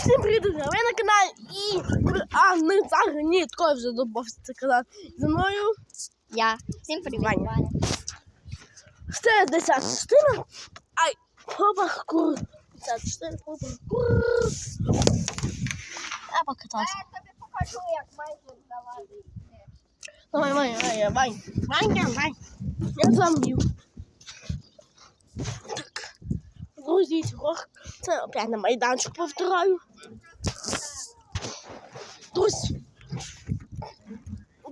всім привіт! Ви на каналі і... А, не так, ні, такой вже добався канал. За мною Я. Всім привіт, Ваня. Ваня. Це 10 частина. Ай, хопа, кур. 54, хопа, кур. Я покатався. Я тобі покажу, як майже залазить. Давай, Ваня, Ваня, Ваня. Ваня, Ваня. Я зламів. Так. Друзі, цього. Це опять на майданчик повторяю. Друзі.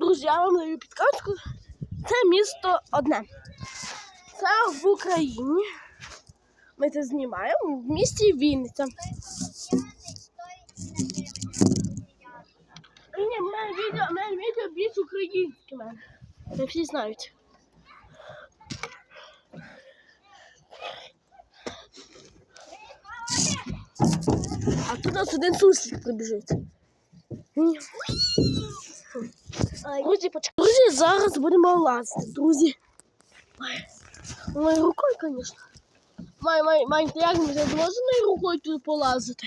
Друзі, я вам даю підказку. Це місто одне. Це в Україні. Ми це знімаємо в місті Вінниця. Ні, в мене відео, більш українське мене. Це всі знають. А тут у нас один суслик прибіжить. Друзі, почекайте. Друзі, зараз будемо лазити, друзі. Моєю рукою, звісно. Май, май, май, ти як ми можемо рукою тут полазити?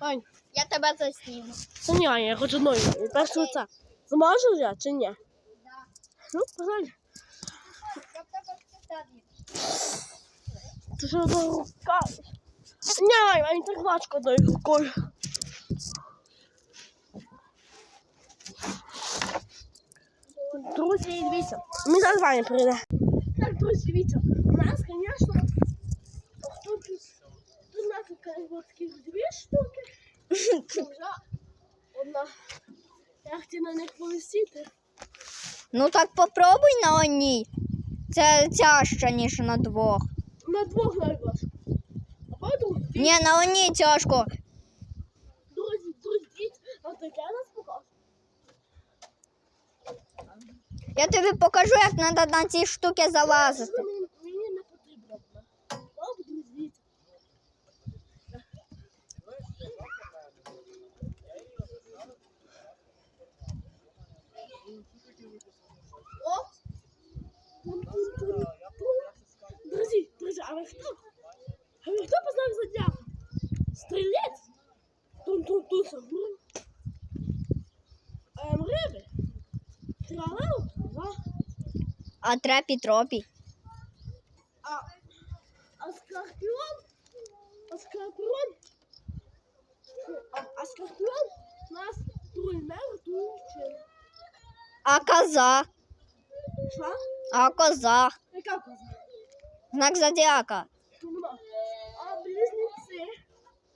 Мань, Я тебе засніму. Та ні, я хочу одною. Перше оце. Зможу я чи ні? Да. Ну, погнали. Тебе спитати. Це що за рука? Ні, мені так важко одною рукою. Друзі, дивіться, ми зараз Ваня прийде. Так, друзі, дивіться, у нас, звісно, тут, тут у нас таких дві штуки. Вже одна. Я хотів на них повисіти. Ну так попробуй на одній. Це тяжче, ніж на двох. На двох найважко. Ні, на одній тяжко. Друзі, друзі, а таке нас покаже. Я тобі покажу, як треба на ці штуки залазити. Мені, не потрібно. Друзі, друзі, а ви хто? А ви хто познав зодіака? Стрілець? Тун-тун-тун. Ем, риби? Тралау? Ага. А трепі тропі. А, а скорпион? А скорпион? А, а скорпион нас трульмер дуче. А коза. Що? А коза. Яка коза? Знак зодіака.